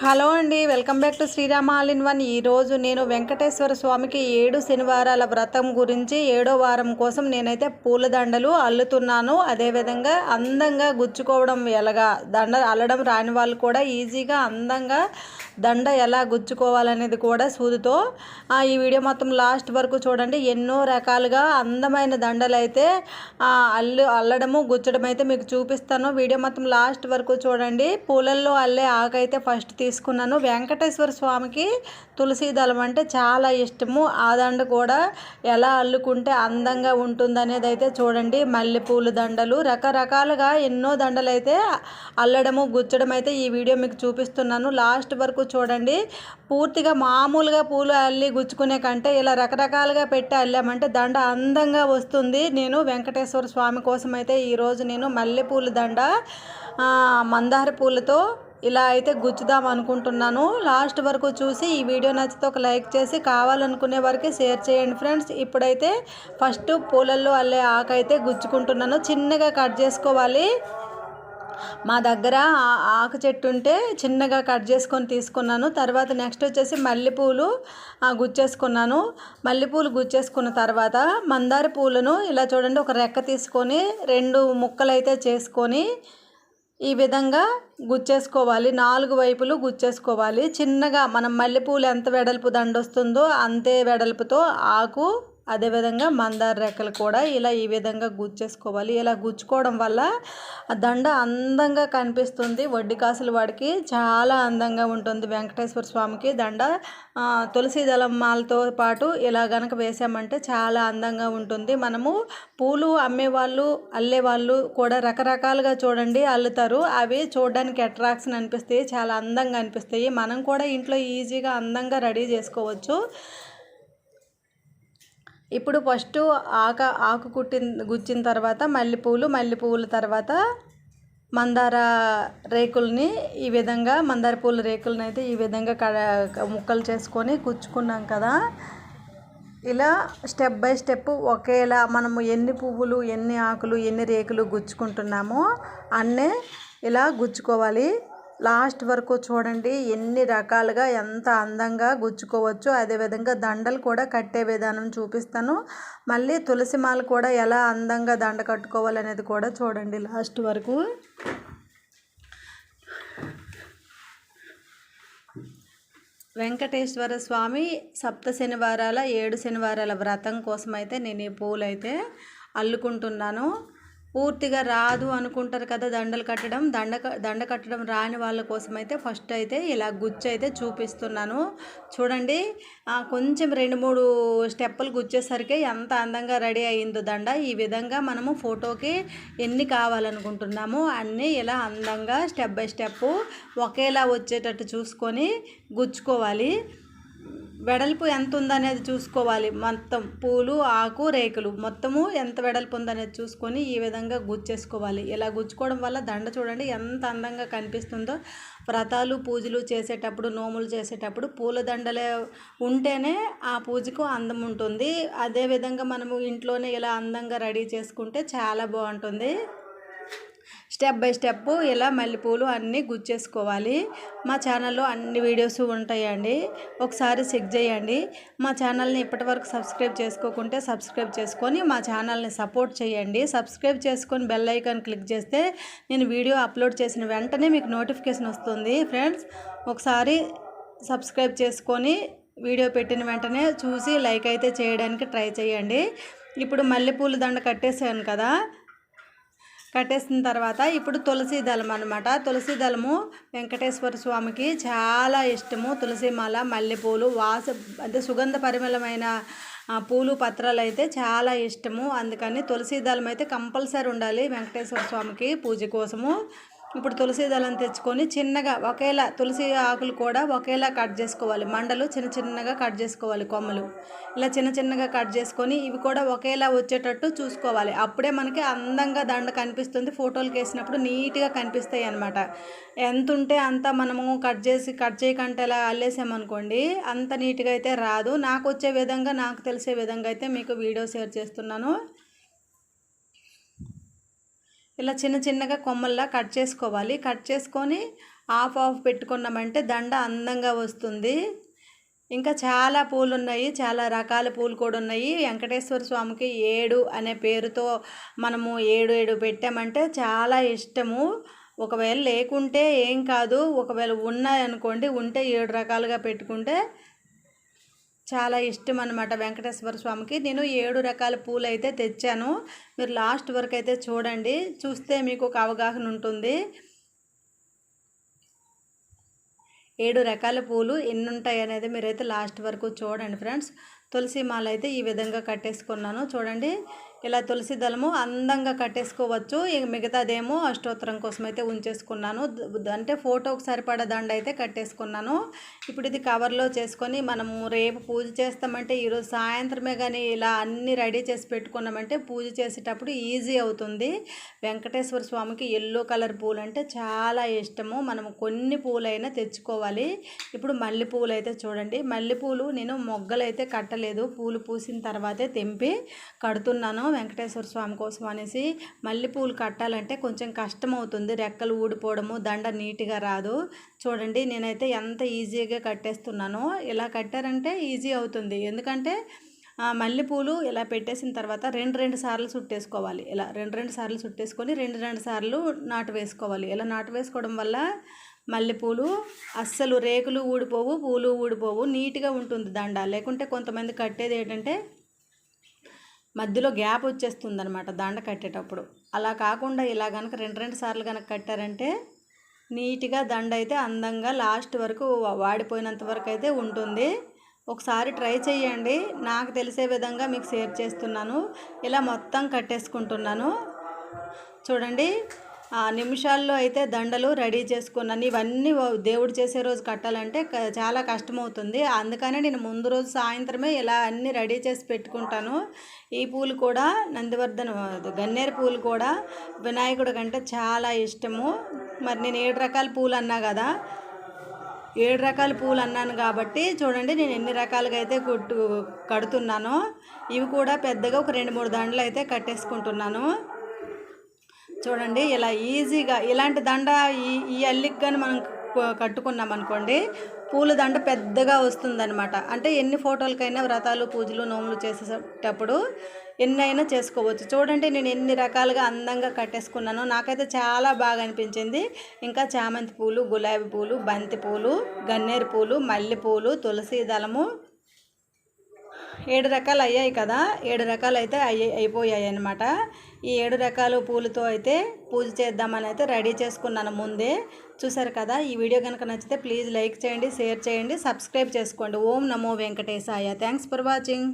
Hello అండి welcome back to Srirama all in one. ఈరోజు నేను వెంకటేశ్వర స్వామికి ఏడు శనివారాల వ్రతం గురించి ఏడో వారం కోసం నేనైతే పూలదండలు అల్లుతున్నాను. అదేవిధంగా అందంగా గుచ్చుకోవడం ఎలాగా దండ అల్లడం రాని వాళ్ళు కూడా ఈజీగా అందంగా దండ ఎలా గుచ్చుకోవాలనేది కూడా సూదితో ఈ వీడియో మొత్తం లాస్ట్ వరకు చూడండి. ఎన్నో రకాలుగా అందమైన దండలు అయితే అల్లు అల్లడము గుచ్చడం అయితే మీకు చూపిస్తాను. వీడియో మొత్తం లాస్ట్ వరకు చూడండి. పూలల్లో అల్లే ఆకైతే ఫస్ట్ తీసుకున్నాను. వెంకటేశ్వర స్వామికి తులసి దళం అంటే చాలా ఇష్టము. ఆ దండ కూడా ఎలా అల్లుకుంటే అందంగా ఉంటుందనేది అయితే చూడండి. మల్లెపూల దండలు రకరకాలుగా ఎన్నో దండలు అయితే అల్లడము గుచ్చడం అయితే ఈ వీడియో మీకు చూపిస్తున్నాను. లాస్ట్ వరకు చూడండి. పూర్తిగా మామూలుగా పూలు అల్లి గుచ్చుకునే కంటే ఇలా రకరకాలుగా పెట్టి అల్లామంటే దండ అందంగా వస్తుంది. నేను వెంకటేశ్వర స్వామి కోసం అయితే ఈరోజు నేను మల్లెపూల దండ మందార పూలతో ఇలా అయితే గుచ్చుదాం అనుకుంటున్నాను. లాస్ట్ వరకు చూసి ఈ వీడియో నచ్చితే ఒక లైక్ చేసి కావాలనుకునే వారికి షేర్ చేయండి ఫ్రెండ్స్. ఇప్పుడైతే ఫస్ట్ పూలల్లో అల్లే ఆకు అయితే గుచ్చుకుంటున్నాను. చిన్నగా కట్ చేసుకోవాలి. మా దగ్గర ఆకు చెట్టు ఉంటే చిన్నగా కట్ చేసుకొని తీసుకున్నాను. తర్వాత నెక్స్ట్ వచ్చేసి మల్లెపూలు గుచ్చేసుకున్నాను. మల్లెపూలు గుచ్చేసుకున్న తర్వాత మందార పూలను ఇలా చూడండి ఒక రెక్క తీసుకొని రెండు ముక్కలు అయితే చేసుకొని ఈ విధంగా గుచ్చేసుకోవాలి. నాలుగు వైపులు గుచ్చేసుకోవాలి. చిన్నగా మనం మల్లెపూలు ఎంత వెడల్పు దండొస్తుందో అంతే వెడల్పుతో ఆకు అదేవిధంగా మందార రెక్కలు కూడా ఇలా ఈ విధంగా గుచ్చేసుకోవాలి. ఇలా గుచ్చుకోవడం వల్ల ఆ దండ అందంగా కనిపిస్తుంది. వడ్డీ కాసుల వాడికి చాలా అందంగా ఉంటుంది. వెంకటేశ్వర స్వామికి దండ ఆ, తులసి దళం మాలతో పాటు ఇలా గనక వేసామంటే చాలా అందంగా ఉంటుంది. మనము పూలు అమ్మేవాళ్ళు అల్లేవాళ్ళు కూడా రకరకాలుగా చూడండి అల్లుతారు. అవి చూడడానికి అట్రాక్షన్ అనిపిస్తాయి చాలా అందంగా అనిపిస్తాయి. మనం కూడా ఇంట్లో ఈజీగా అందంగా రెడీ చేసుకోవచ్చు. ఇప్పుడు ఫస్ట్ ఆక ఆకు కుట్టిన గుచ్చిన తర్వాత మల్లెపూలు మల్లెపూల తర్వాత మందార రేకుల్ని ఈ విధంగా మందార పూల రేకులని అయితే ఈ విధంగా క ముక్కలు చేసుకొని కుచ్చుకున్నాం కదా. ఇలా స్టెప్ బై స్టెప్ ఒకేలా మనము ఎన్ని పువ్వులు ఎన్ని ఆకులు ఎన్ని రేకులు గుచ్చుకుంటున్నామో అన్నే ఇలా గుచ్చుకోవాలి. లాస్ట్ వరకు చూడండి ఎన్ని రకాలుగా ఎంత అందంగా గుచ్చుకోవచ్చు. అదేవిధంగా దండలు కూడా కట్టే విధానం చూపిస్తాను. మళ్ళీ తులసి మాల కూడా ఎలా అందంగా దండ కట్టుకోవాలనేది కూడా చూడండి లాస్ట్ వరకు. వెంకటేశ్వర స్వామి సప్త శనివారాల ఏడు శనివారాల వ్రతం కోసం అయితే నేను ఈ పూలైతే అల్లుకుంటున్నాను. పూర్తిగా రాదు అనుకుంటారు కదా దండలు కట్టడం. దండ దండ కట్టడం రాని వాళ్ళ కోసం అయితే ఫస్ట్ అయితే ఇలా గుచ్చి అయితే చూపిస్తున్నాను. చూడండి కొంచెం రెండు మూడు స్టెప్పులు గుచ్చేసరికి ఎంత అందంగా రెడీ అయిందో దండ. ఈ విధంగా మనము ఫోటోకి ఎన్ని కావాలనుకుంటున్నాము అన్నీ ఇలా అందంగా స్టెప్ బై స్టెప్ ఒకేలా వచ్చేటట్టు చూసుకొని గుచ్చుకోవాలి. వెడల్పు ఎంత ఉందనేది చూసుకోవాలి. మొత్తం పూలు ఆకు రేకులు మొత్తము ఎంత వెడల్పు ఉందనేది చూసుకొని ఈ విధంగా గుచ్చేసుకోవాలి. ఇలా గుచ్చుకోవడం వల్ల దండ చూడండి ఎంత అందంగా కనిపిస్తుందో. వ్రతాలు పూజలు చేసేటప్పుడు నోములు చేసేటప్పుడు పూల దండలే ఉంటేనే ఆ పూజకు అందం ఉంటుంది. అదేవిధంగా మనము ఇంట్లోనే ఇలా అందంగా రెడీ చేసుకుంటే చాలా బాగుంటుంది. స్టెప్ బై స్టెప్ ఇలా మల్లెపూలు అన్నీ గుచ్చేసుకోవాలి. మా ఛానల్లో అన్ని వీడియోస్ ఉంటాయండి. ఒకసారి చెక్ చేయండి. మా ఛానల్ని ఇప్పటివరకు సబ్స్క్రైబ్ చేసుకోకుంటే సబ్స్క్రైబ్ చేసుకొని మా ఛానల్ని సపోర్ట్ చేయండి. సబ్స్క్రైబ్ చేసుకొని బెల్ ఐకాన్ క్లిక్ చేస్తే నేను వీడియో అప్లోడ్ చేసిన వెంటనే మీకు నోటిఫికేషన్ వస్తుంది. ఫ్రెండ్స్ ఒకసారి సబ్స్క్రైబ్ చేసుకొని వీడియో పెట్టిన వెంటనే చూసి లైక్ అయితే చేయడానికి ట్రై చేయండి. ఇప్పుడు మల్లెపూల దండ కట్టేసాను కదా కట్టేసిన తర్వాత ఇప్పుడు తులసి దళం అనమాట తులసి దళము వెంకటేశ్వర స్వామికి చాలా ఇష్టము. తులసి మాల మల్లెపూలు వాస అంటే సుగంధ పరిమళమైన పూలు పత్రాలు అయితే చాలా ఇష్టము. అందుకని తులసి దళం అయితే కంపల్సరీ ఉండాలి వెంకటేశ్వర స్వామికి పూజ కోసము. ఇప్పుడు తులసి దళం తెచ్చుకొని చిన్నగా ఒకేలా తులసి ఆకులు కూడా ఒకేలా కట్ చేసుకోవాలి. మండలు చిన్న చిన్నగా కట్ చేసుకోవాలి కొమ్మలు. ఇలా చిన్న చిన్నగా కట్ చేసుకొని ఇవి కూడా ఒకేలా వచ్చేటట్టు చూసుకోవాలి. అప్పుడే మనకి అందంగా దండ కనిపిస్తుంది. ఫోటోలకు వేసినప్పుడు నీట్గా కనిపిస్తాయి అనమాట ఎంత ఉంటే అంత మనము కట్ చేసి కట్ చేయకుండా ఇలా అల్లేసామనుకోండి అంత నీట్గా అయితే రాదు. నాకు వచ్చే విధంగా నాకు తెలిసే విధంగా అయితే మీకు వీడియో షేర్ చేస్తున్నాను. ఇలా చిన్న చిన్నగా కొమ్మల్లా కట్ చేసుకోవాలి. కట్ చేసుకొని ఆఫ్ ఆఫ్ పెట్టుకున్నామంటే దండ అందంగా వస్తుంది. ఇంకా చాలా పూలు ఉన్నాయి చాలా రకాల పూలు కూడా ఉన్నాయి. వెంకటేశ్వర స్వామికి ఏడు అనే పేరుతో మనము ఏడు ఏడు పెట్టామంటే చాలా ఇష్టము. ఒకవేళ లేకుంటే ఏం కాదు. ఒకవేళ ఉన్నాయనుకోండి ఉంటే ఏడు రకాలుగా పెట్టుకుంటే చాలా ఇష్టం అనమాట వెంకటేశ్వర స్వామికి. నేను ఏడు రకాల పూలు అయితే తెచ్చాను. మీరు లాస్ట్ వరకు అయితే చూడండి. చూస్తే మీకు ఒక అవగాహన ఉంటుంది. ఏడు రకాల పూలు ఎన్ని ఉంటాయి అనేది మీరైతే లాస్ట్ వరకు చూడండి ఫ్రెండ్స్. తులసి మాల అయితే ఈ విధంగా కట్టేసుకున్నాను. చూడండి. ఇలా తులసి దళము అందంగా కట్టేసుకోవచ్చు. ఇక మిగతాదేమో అష్టోత్తరం కోసం అయితే ఉంచేసుకున్నాను. అంటే ఫోటోకి సరిపడా దండ అయితే కట్టేసుకున్నాను. ఇప్పుడు ఇది కవర్లో చేసుకొని మనము రేపు పూజ చేస్తామంటే ఈరోజు సాయంత్రమే కానీ ఇలా అన్నీ రెడీ చేసి పెట్టుకున్నామంటే పూజ చేసేటప్పుడు ఈజీ అవుతుంది. వెంకటేశ్వర స్వామికి ఎల్లో కలర్ పూలు అంటే చాలా ఇష్టము. మనం కొన్ని పూలైనా తెచ్చుకోవాలి. ఇప్పుడు మల్లె పూలు అయితే చూడండి. మల్లెపూలు నేను మొగ్గలు అయితే కట్టలేదు. పూలు పూసిన తర్వాతే తెంపి కడుతున్నాను. వెంకటేశ్వర స్వామి కోసం అనేసి మల్లెపూలు కట్టాలంటే కొంచెం కష్టం అవుతుంది రెక్కలు ఊడిపోవడము దండ నీట్గా రాదు. చూడండి నేనైతే ఎంత ఈజీగా కట్టేస్తున్నానో ఇలా కట్టారంటే ఈజీ అవుతుంది. ఎందుకంటే మల్లెపూలు ఇలా పెట్టేసిన తర్వాత రెండు రెండు సార్లు చుట్టేసుకోవాలి. ఇలా రెండు రెండు సార్లు చుట్టేసుకొని రెండు రెండు సార్లు నాటు వేసుకోవాలి. ఇలా నాటు వేసుకోవడం వల్ల మల్లెపూలు అస్సలు రేకులు ఊడిపోవు పూలు ఊడిపోవు నీట్గా ఉంటుంది దండ. లేకుంటే కొంతమంది కట్టేది ఏంటంటే మధ్యలో గ్యాప్ వచ్చేస్తుంది అనమాట దండ కట్టేటప్పుడు. అలా కాకుండా ఇలా కనుక రెండు రెండు సార్లు కనుక కట్టారంటే నీట్గా దండ అయితే అందంగా లాస్ట్ వరకు వాడిపోయినంత వరకు అయితే ఉంటుంది. ఒకసారి ట్రై చేయండి నాకు తెలిసే విధంగా మీకు షేర్ చేస్తున్నాను. ఇలా మొత్తం కట్టేసుకుంటున్నాను. చూడండి. నిమిషాల్లో అయితే దండలు రెడీ చేసుకున్నాను. ఇవన్నీ దేవుడు చేసే రోజు కట్టాలంటే చాలా కష్టమవుతుంది. అందుకనే నేను ముందు రోజు సాయంత్రమే ఇలా అన్నీ రెడీ చేసి పెట్టుకుంటాను. ఈ పూలు కూడా నందివర్ధన గన్నేరు పూలు కూడా వినాయకుడి కంటే చాలా ఇష్టము. మరి నేను ఏడు రకాల పూలు అన్నా కదా ఏడు రకాల పూలు అన్నాను కాబట్టి చూడండి నేను ఎన్ని రకాలుగా అయితే కుట్టు కడుతున్నానో. ఇవి కూడా పెద్దగా ఒక రెండు మూడు దండలు అయితే కట్టేసుకుంటున్నాను. చూడండి ఇలా ఈజీగా ఇలాంటి దండ ఈ ఈ అల్లికి కానీ మనం కట్టుకున్నాం అనుకోండి పూల దండ పెద్దగా వస్తుందన్నమాట. అంటే ఎన్ని ఫోటోలకైనా వ్రతాలు పూజలు నోములు చేసేటప్పుడు ఎన్నైనా చేసుకోవచ్చు. చూడండి నేను ఎన్ని రకాలుగా అందంగా కట్టేసుకున్నాను నాకైతే చాలా బాగా అనిపించింది. ఇంకా చామంతి పూలు గులాబీ పూలు బంతి పూలు గన్నేరు పూలు మల్లె పూలు తులసి దళము ఏడు రకాలు అయ్యాయి కదా. ఏడు రకాలు అయితే అయ్యాయి అయిపోయాయి అనమాట ఈ ఏడు రకాల పూలతో అయితే పూజ చేద్దామని అయితే రెడీ చేసుకున్నాను ముందే. చూసారు కదా ఈ వీడియో కనుక నచ్చితే ప్లీజ్ లైక్ చేయండి షేర్ చేయండి సబ్స్క్రైబ్ చేసుకోండి. ఓం నమో వెంకటేశాయ. Thanks for watching.